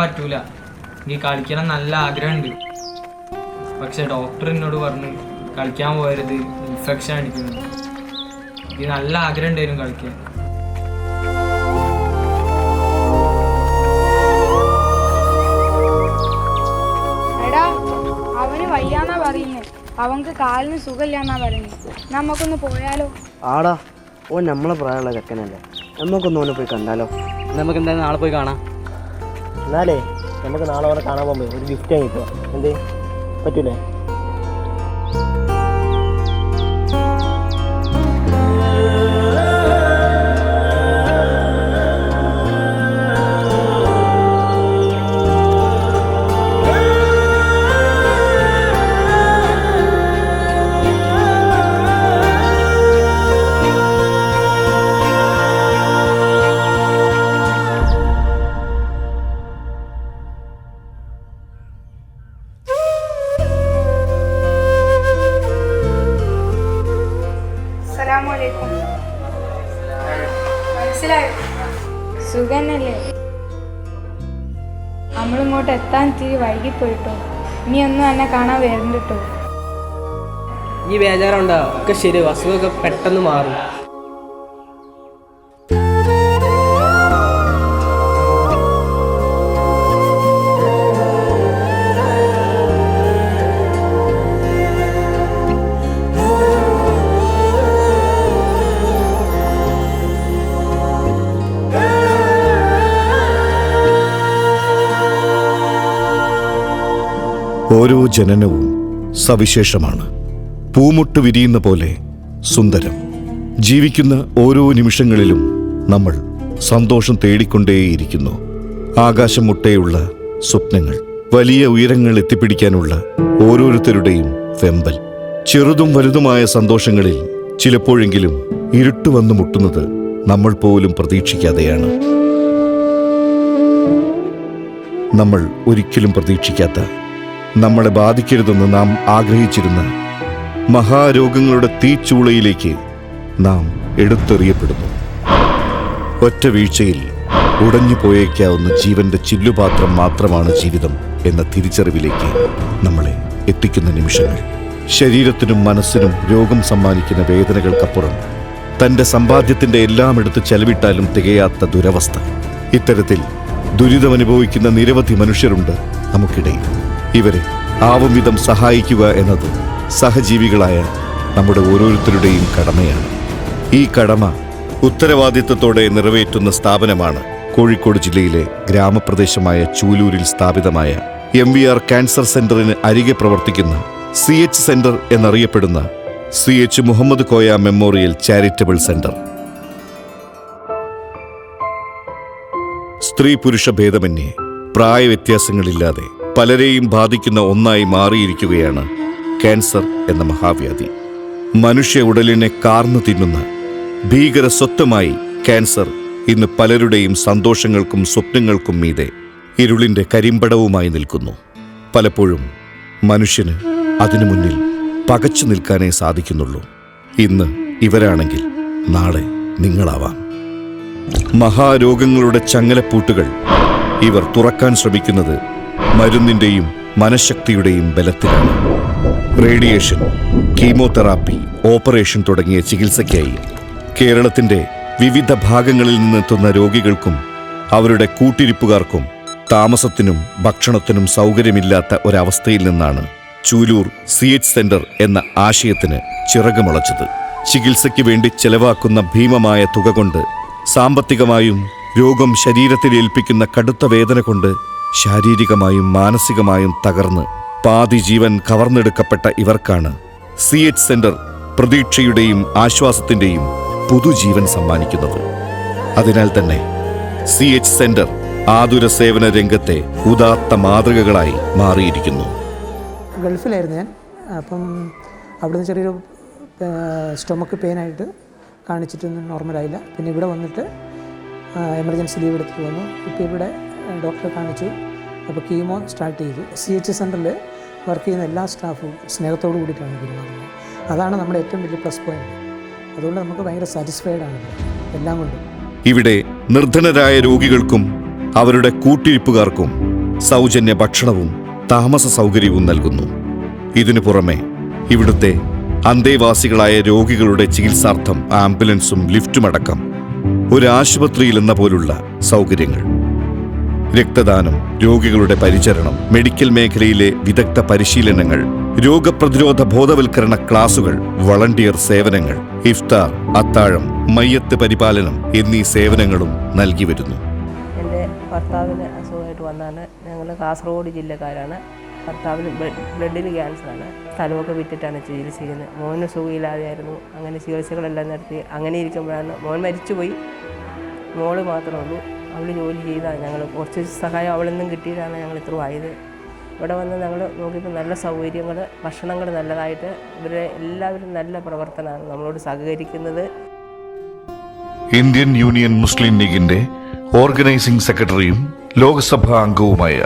പറ്റൂല. എനിക്ക് കളിക്കണം നല്ല ആഗ്രഹമുണ്ട്. പക്ഷെ ഡോക്ടർ എന്നോട് പറഞ്ഞു കളിക്കാൻ പോയരുത് ഇൻഫെക്ഷൻ അടിക്കുന്നു എനിക്ക് നല്ല ആഗ്രഹം ഉണ്ടായിരുന്നു കളിക്കാൻ. അവന് വയ്യാന്നാ പറയുന്നേ. അവൻക്ക് കാലിന് സുഖമില്ലാന്നാ പറയുന്നത് നമുക്കൊന്ന് പോയാലോ? ആടാ ഓ നമ്മളെ പ്രായമുള്ള ചെക്കനല്ലേ. നമുക്കൊന്ന് ഓനെ പോയി കണ്ടാലോ. നമുക്ക് എന്തായാലും നാളെ പോയി കാണാം. എന്നാലേ നമുക്ക് നാളെ വരെ കാണാൻ പോകുമ്പോൾ ഒരു ഗിഫ്റ്റ് കിട്ടുക. എന്ത്? പറ്റൂലേ? നമ്മളിങ്ങോട്ട് എത്താൻ ഇത്തിരി വൈകിപ്പോയിട്ടോ. ഇനി ഒന്നും എന്നെ കാണാൻ വരുന്നുട്ടോ ഈ ബേജാറുണ്ടോ ഒക്കെ ശരി അസുഖമൊക്കെ പെട്ടെന്ന് മാറും. ഓരോ ജനനവും സവിശേഷമാണ്. പൂമുട്ട് വിരിയുന്ന പോലെ സുന്ദരം. ജീവിക്കുന്ന ഓരോ നിമിഷങ്ങളിലും നമ്മൾ സന്തോഷം തേടിക്കൊണ്ടേയിരിക്കുന്നു. ആകാശം മുട്ടയുള്ള സ്വപ്നങ്ങൾ വലിയ ഉയരങ്ങൾ എത്തിപ്പിടിക്കാനുള്ള ഓരോരുത്തരുടെയും വെമ്പൽ. ചെറുതും വലുതുമായ സന്തോഷങ്ങളിൽ ചിലപ്പോഴെങ്കിലും ഇരുട്ട് വന്നു മുട്ടുന്നത് നമ്മൾ പോലും പ്രതീക്ഷിക്കാതെയാണ്. നമ്മൾ ഒരിക്കലും പ്രതീക്ഷിക്കാത്ത നമ്മളെ ബാധിക്കരുതെന്ന് നാം ആഗ്രഹിച്ചിരുന്ന. മഹാരോഗങ്ങളുടെ തീച്ചൂളയിലേക്ക് നാം എടുത്തെറിയപ്പെടുന്നു. ഒറ്റ വീഴ്ചയിൽ ഉടഞ്ഞു പോയേക്കാവുന്ന ജീവന്റെ ചില്ലുപാത്രം മാത്രമാണ് ജീവിതം എന്ന തിരിച്ചറിവിലേക്ക് നമ്മളെ എത്തിക്കുന്ന നിമിഷങ്ങൾ. ശരീരത്തിനും മനസ്സിനും രോഗം സമ്മാനിക്കുന്ന വേദനകൾക്കപ്പുറം തന്റെ സമ്പാദ്യത്തിന്റെ എല്ലാം എടുത്ത് ചെലവിട്ടാലും തികയാത്ത ദുരവസ്ഥ. ഇത്തരത്തിൽ ദുരിതമനുഭവിക്കുന്ന നിരവധി മനുഷ്യരുണ്ട് നമുക്കിടയിൽ. ഇവരെ ആവും വിധം സഹായിക്കുക എന്നത് സഹജീവികളായ നമ്മുടെ ഓരോരുത്തരുടെയും കടമയാണ്. ഈ കടമ ഉത്തരവാദിത്തത്തോടെ നിറവേറ്റുന്ന സ്ഥാപനമാണ് കോഴിക്കോട് ജില്ലയിലെ ഗ്രാമപ്രദേശമായ ചൂലൂരിൽ സ്ഥാപിതമായ എം വി ആർ ക്യാൻസർ സെന്ററിന് അരികെ പ്രവർത്തിക്കുന്ന സി എച്ച് സെന്റർ എന്നറിയപ്പെടുന്ന C H Muhammad Koya memorial charitable centre. സ്ത്രീ പുരുഷ ഭേദമന്യേ പ്രായവ്യത്യാസങ്ങളില്ലാതെ പലരെയും ബാധിക്കുന്ന ഒന്നായി മാറിയിരിക്കുകയാണ് ക്യാൻസർ എന്ന മഹാവ്യാധി. മനുഷ്യ ഉടലിനെ കാർന്നു തിന്നുന്ന ഭീകര സ്വത്വമായി ക്യാൻസർ ഇന്ന് പലരുടെയും സന്തോഷങ്ങൾക്കും സ്വപ്നങ്ങൾക്കും മീതെ ഇരുളിന്റെ കരിമ്പടവുമായി നിൽക്കുന്നു. പലപ്പോഴും മനുഷ്യന് അതിനു മുന്നിൽ പകച്ചു നിൽക്കാനേ സാധിക്കുന്നുള്ളൂ. ഇന്ന് ഇവരാണെങ്കിൽ നാളെ നിങ്ങളാവാം. മഹാരോഗങ്ങളുടെ ചങ്ങലപ്പൂട്ടുകൾ ഇവർ തുറക്കാൻ ശ്രമിക്കുന്നത് മരുന്നിന്റെയും മനഃശക്തിയുടെയും ബലത്തിലാണ്. റേഡിയേഷൻ കീമോതെറാപ്പി ഓപ്പറേഷൻ തുടങ്ങിയ ചികിത്സയ്ക്കായി കേരളത്തിന്റെ വിവിധ ഭാഗങ്ങളിൽ നിന്നെത്തുന്ന രോഗികൾക്കും അവരുടെ കൂട്ടിരിപ്പുകാർക്കും താമസത്തിനും ഭക്ഷണത്തിനും സൗകര്യമില്ലാത്ത ഒരവസ്ഥയിൽ നിന്നാണ് ചൂലൂർ സി എച്ച് സെന്റർ എന്ന ആശയത്തിന് ചിറകുമുളച്ചത്. ചികിത്സയ്ക്ക് വേണ്ടി ചെലവാക്കുന്ന ഭീമമായ തുക കൊണ്ട് സാമ്പത്തികമായും രോഗം ശരീരത്തിൽ ഏൽപ്പിക്കുന്ന കടുത്ത വേദന കൊണ്ട് ശാരീരികമായും മാനസികമായും തകർന്ന് പാതി ജീവൻ കവർന്നെടുക്കപ്പെട്ട ഇവർക്കാണ് സി എച്ച് സെന്റർ പ്രതീക്ഷയുടെയും ആശ്വാസത്തിന്റെയും പുതുജീവൻ സമ്മാനിക്കുന്നത്. അതിനാൽ തന്നെ സി എച്ച് സെന്റർ ആതുര സേവന രംഗത്തെ ഉദാത്ത മാതൃകകളായി മാറിയിരിക്കുന്നു. ഗൾഫിലായിരുന്നു ഞാൻ. അപ്പം അവിടുന്ന് ചെറിയൊരു സ്റ്റൊമക്ക് പെയിനായിട്ട് കാണിച്ചിട്ടൊന്നും നോർമലായില്ല പിന്നെ ഇവിടെ വന്നിട്ട് എമർജൻസി ലീവ് എടുത്തിട്ട് വന്നു. ഇപ്പോൾ ഇവിടെ ഡോക്ടറെ കാണിച്ചു. അപ്പോൾ കീമോ സ്റ്റാർട്ട് ചെയ്തു. സി എച്ച് സെന്ററിൽ വർക്ക് ചെയ്യുന്ന എല്ലാ സ്റ്റാഫും സ്നേഹത്തോടു കൂടിയിട്ടാണ് പെരുമാറുന്നത്. അതാണ് നമ്മുടെ ഏറ്റവും വലിയ പ്ലസ് പോയിന്റ്. അതുകൊണ്ട് നമുക്ക് ഭയങ്കര സാറ്റിസ്ഫൈഡ് ആണ്. എല്ലാം കൊണ്ടും. ഇവിടെ നിർധനരായ രോഗികൾക്കും അവരുടെ കൂട്ടിരിപ്പുകാർക്കും സൗജന്യ ഭക്ഷണവും താമസ സൗകര്യവും നൽകുന്നു. ഇതിനു പുറമെ ഇവിടുത്തെ അന്തേവാസികളായ രോഗികളുടെ ചികിത്സാർത്ഥം ആംബുലൻസും ലിഫ്റ്റുമടക്കം ഒരു ആശുപത്രിയിൽ എന്ന പോലുള്ള സൗകര്യങ്ങൾ. രക്തദാനം രോഗികളുടെ പരിചരണം മെഡിക്കൽ മേഖലയിലെ വിദഗ്ധ പരിശീലനങ്ങൾ രോഗപ്രതിരോധ ബോധവൽക്കരണ ക്ലാസുകൾ വളണ്ടിയർ സേവനങ്ങൾ ഇഫ്താർ അത്താഴം മയ്യത്ത് പരിപാലനം എന്നീ സേവനങ്ങളും നൽകി വരുന്നു. എന്റെ ഭർത്താവിന് അസുഖമായിട്ട് വന്നാണ്. ഞങ്ങൾ കാസർഗോഡ് ജില്ലക്കാരാണ്. ഭർത്താവിന് ബ്ലഡ് ബ്ലഡിൽ ക്യാൻസറാണ്. സ്ഥലമൊക്കെ വിറ്റിട്ടാണ് ചികിത്സിക്കുന്നത്. മോന് സുഖമില്ലാതെയായിരുന്നു. അങ്ങനെ ചികിത്സകളെല്ലാം നടത്തി അങ്ങനെ ഇരിക്കുമ്പോഴാണ് മോൻ മരിച്ചുപോയി. മോൾ മാത്രമേ ഉള്ളൂ. അവൾ ജോലി ചെയ്താണ് ഞങ്ങൾ കുറച്ച് സഹായം അവളിൽ നിന്നും കിട്ടിയിട്ടാണ് ഞങ്ങൾ ഇത്ര ആയത്. ഇവിടെ വന്ന് ഞങ്ങൾ നോക്കിയപ്പോൾ നല്ല സൗകര്യങ്ങൾ ഭക്ഷണങ്ങൾ നല്ലതായിട്ട് ഇവരെ എല്ലാവരും നല്ല പ്രവർത്തനമാണ് നമ്മളോട് സഹകരിക്കുന്നത്. ഇന്ത്യൻ യൂണിയൻ മുസ്ലിം ലീഗിന്റെ ഓർഗനൈസിംഗ് സെക്രട്ടറിയും ലോക്സഭാ അംഗവുമായ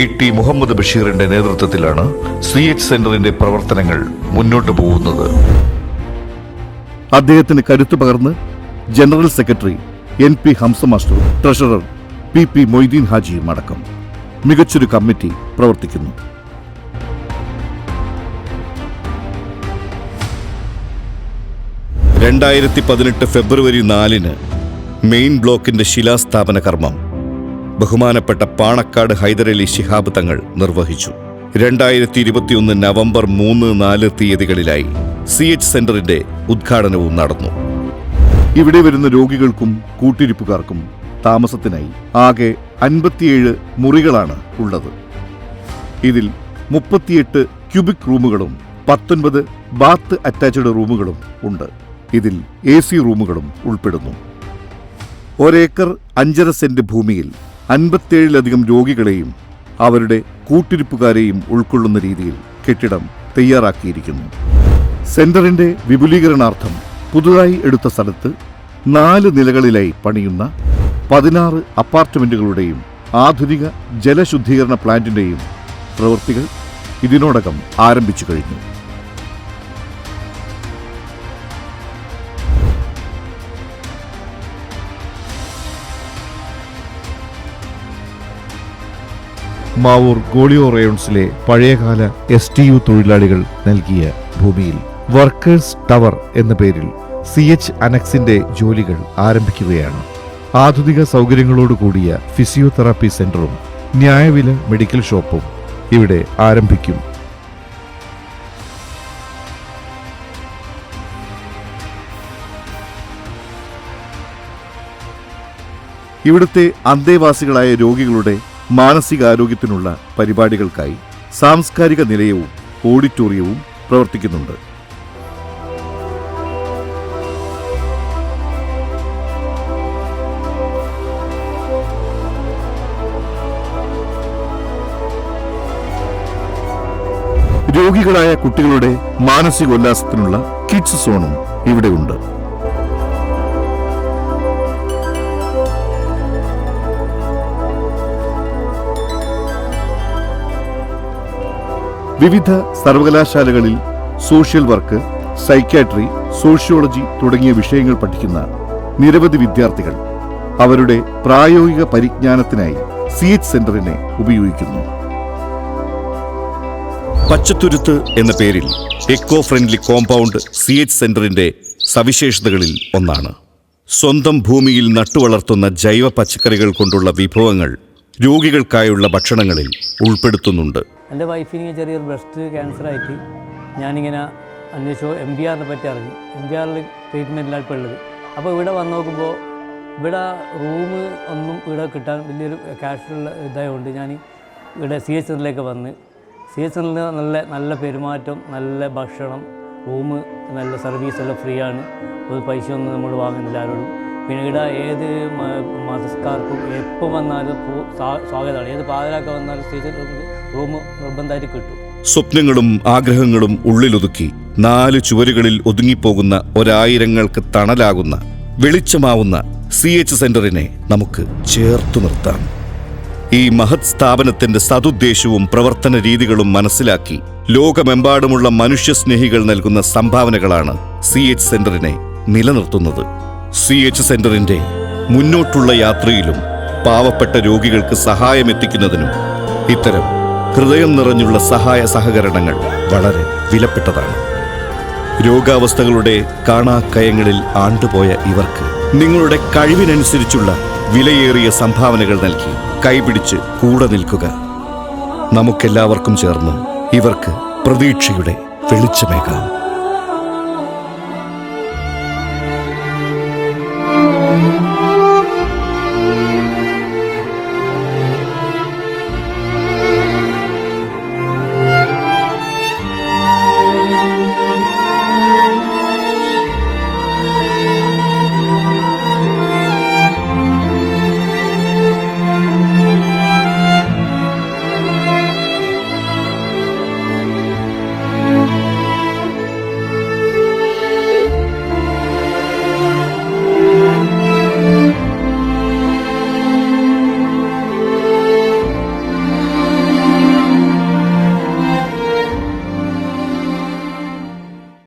ഇ ടി മുഹമ്മദ് ബഷീറിന്റെ നേതൃത്വത്തിലാണ് സി എച്ച് സെന്ററിന്റെ പ്രവർത്തനങ്ങൾ മുന്നോട്ടു പോകുന്നത്. അദ്ദേഹത്തിന് കരുത്തു പകർന്ന് general secretary N P Hamsa master treasurer P P Moitheen ഹാജിയും അടക്കം മികച്ചൊരു കമ്മിറ്റി പ്രവർത്തിക്കുന്നു. രണ്ടായിരത്തി പതിനെട്ട് ഫെബ്രുവരി നാലിന് മെയിൻ ബ്ലോക്കിന്റെ ശിലാസ്ഥാപന കർമ്മം. ബഹുമാനപ്പെട്ട പാണക്കാട് ഹൈദരലി ശിഹാബ് തങ്ങൾ നിർവഹിച്ചു. രണ്ടായിരത്തി ഇരുപത്തിയൊന്ന് നവംബർ മൂന്ന് നാല് തീയതികളിലായി സി എച്ച് സെന്ററിന്റെ ഉദ്ഘാടനവും നടന്നു. ഇവിടെ വരുന്ന രോഗികൾക്കും കൂട്ടിരിപ്പുകാർക്കും താമസത്തിനായി ആകെ അൻപത്തിയേഴ് മുറികളാണ് ഉള്ളത്. ഇതിൽ മുപ്പത്തിയെട്ട് ക്യൂബിക് റൂമുകളും പത്തൊൻപത് ബാത്ത് അറ്റാച്ച്ഡ് റൂമുകളും ഉണ്ട്. ഇതിൽ എ സി റൂമുകളും ഉൾപ്പെടുന്നു. ഒരേക്കർ അഞ്ചര സെന്റ് ഭൂമിയിൽ അൻപത്തേഴിലധികം രോഗികളെയും അവരുടെ കൂട്ടിരിപ്പുകാരെയും ഉൾക്കൊള്ളുന്ന രീതിയിൽ കെട്ടിടം തയ്യാറാക്കിയിരിക്കുന്നു. സെന്ററിന്റെ വിപുലീകരണാർത്ഥം പുതുതായി എടുത്ത സ്ഥലത്ത് നാല് നിലകളിലായി പണിയുന്ന പതിനാറ് അപ്പാർട്ട്മെന്റുകളുടെയും ആധുനിക ജലശുദ്ധീകരണ പ്ലാന്റിന്റെയും പ്രവൃത്തികൾ ഇതിനോടകം ആരംഭിച്ചു കഴിഞ്ഞു. മാവൂർ ഗോളിയോ റയോൺസിലെ പഴയകാല എസ് ടി യു തൊഴിലാളികൾ നൽകിയ ഭൂമിയിൽ വർക്കേഴ്സ് ടവർ എന്ന പേരിൽ സി എച്ച് അനക്സിന്റെ ജോലികൾ ആരംഭിക്കുകയാണ്. ആധുനിക സൗകര്യങ്ങളോട് കൂടിയ ഫിസിയോതെറാപ്പി സെന്ററും ന്യായവില മെഡിക്കൽ ഷോപ്പും ഇവിടെ ആരംഭിക്കും. ഇവിടുത്തെ അന്തേവാസികളായ രോഗികളുടെ മാനസികാരോഗ്യത്തിനുള്ള പരിപാടികൾക്കായി സാംസ്കാരിക നിലയവും ഓഡിറ്റോറിയവും പ്രവർത്തിക്കുന്നുണ്ട്. രോഗികളായ കുട്ടികളുടെ മാനസികോല്ലാസത്തിനുള്ള കിഡ്സ് സോണും ഇവിടെയുണ്ട് വിവിധ സർവകലാശാലകളിൽ സോഷ്യൽ വർക്ക് സൈക്യാട്രി സോഷ്യോളജി തുടങ്ങിയ വിഷയങ്ങൾ പഠിക്കുന്ന നിരവധി വിദ്യാർത്ഥികൾ അവരുടെ പ്രായോഗിക പരിജ്ഞാനത്തിനായി സി എച്ച് സെന്ററിനെ ഉപയോഗിക്കുന്നു. പച്ചത്തുരുത്ത് എന്ന പേരിൽ eco friendly compound C H സെന്ററിന്റെ സവിശേഷതകളിൽ ഒന്നാണ്. സ്വന്തം ഭൂമിയിൽ നട്ടുവളർത്തുന്ന ജൈവ പച്ചക്കറികൾ കൊണ്ടുള്ള വിഭവങ്ങൾ രോഗികൾക്കായുള്ള ഭക്ഷണങ്ങളിൽ ഉൾപ്പെടുത്തുന്നുണ്ട്. എന്റെ വൈഫിന് ചെറിയൊരു ബ്രസ്റ്റ് ക്യാൻസറായിട്ട് ഞാനിങ്ങനെ അന്വേഷിച്ചു എം ബി ആറിനെ പറ്റി അറിഞ്ഞു. എം ബി ആറിൽ ട്രീറ്റ്മെന്റിലാണ് ഇപ്പോൾ ഉള്ളത്. അപ്പോൾ ഇവിടെ വന്ന് നോക്കുമ്പോൾ ഇവിടെ റൂം ഒന്നും ഇവിടെ കിട്ടാൻ വലിയൊരു ക്യാഷുള്ള ഇതായതുകൊണ്ട് ഞാൻ ഇവിടെ സി എച്ച് വന്ന് സി എച്ച് സെന്ററിൽ നല്ല നല്ല പെരുമാറ്റം നല്ല ഭക്ഷണം റൂം നല്ല സർവീസ് എല്ലാം ഫ്രീ ആണ് ഒരു പൈസ ഒന്നും നമ്മൾ വാങ്ങുന്നില്ല ആരോടും. പിന്നീട് ഏത് മതസ്കാർക്കും എപ്പോൾ വന്നാലും സ്വാഗതമാണ്. ഏത് പാതിരാക്ക വന്നാലും സീസൺ റൂം നിർബന്ധമായിട്ട് കിട്ടും. സ്വപ്നങ്ങളും ആഗ്രഹങ്ങളും ഉള്ളിലൊതുക്കി നാല് ചുവരുകളിൽ ഒതുങ്ങിപ്പോകുന്ന ഒരായിരങ്ങൾക്ക് തണലാകുന്ന വെളിച്ചമാവുന്ന സി എച്ച് സെന്ററിനെ നമുക്ക് ചേർത്തു നിർത്താം. ഈ മഹത് സ്ഥാപനത്തിന്റെ സതുദ്ദേശവും പ്രവർത്തന രീതികളും മനസ്സിലാക്കി ലോകമെമ്പാടുമുള്ള മനുഷ്യസ്നേഹികൾ നൽകുന്ന സംഭാവനകളാണ് സി എച്ച് സെന്ററിനെ നിലനിർത്തുന്നത്. സി എച്ച് സെന്ററിന്റെ മുന്നോട്ടുള്ള യാത്രയിലും പാവപ്പെട്ട രോഗികൾക്ക് സഹായമെത്തിക്കുന്നതിനും ഇത്തരം ഹൃദയം നിറഞ്ഞുള്ള സഹായ സഹകരണങ്ങൾ വളരെ വിലപ്പെട്ടതാണ്. രോഗാവസ്ഥകളുടെ കാണാക്കയങ്ങളിൽ ആണ്ടുപോയ ഇവർക്ക് നിങ്ങളുടെ കഴിവിനനുസരിച്ചുള്ള വിലയേറിയ സംഭാവനകൾ നൽകി കൈപിടിച്ച് കൂടെ നിൽക്കുക. നമുക്കെല്ലാവർക്കും ചേർന്ന് ഇവർക്ക് പ്രതീക്ഷയുടെ വെളിച്ചമേകാം.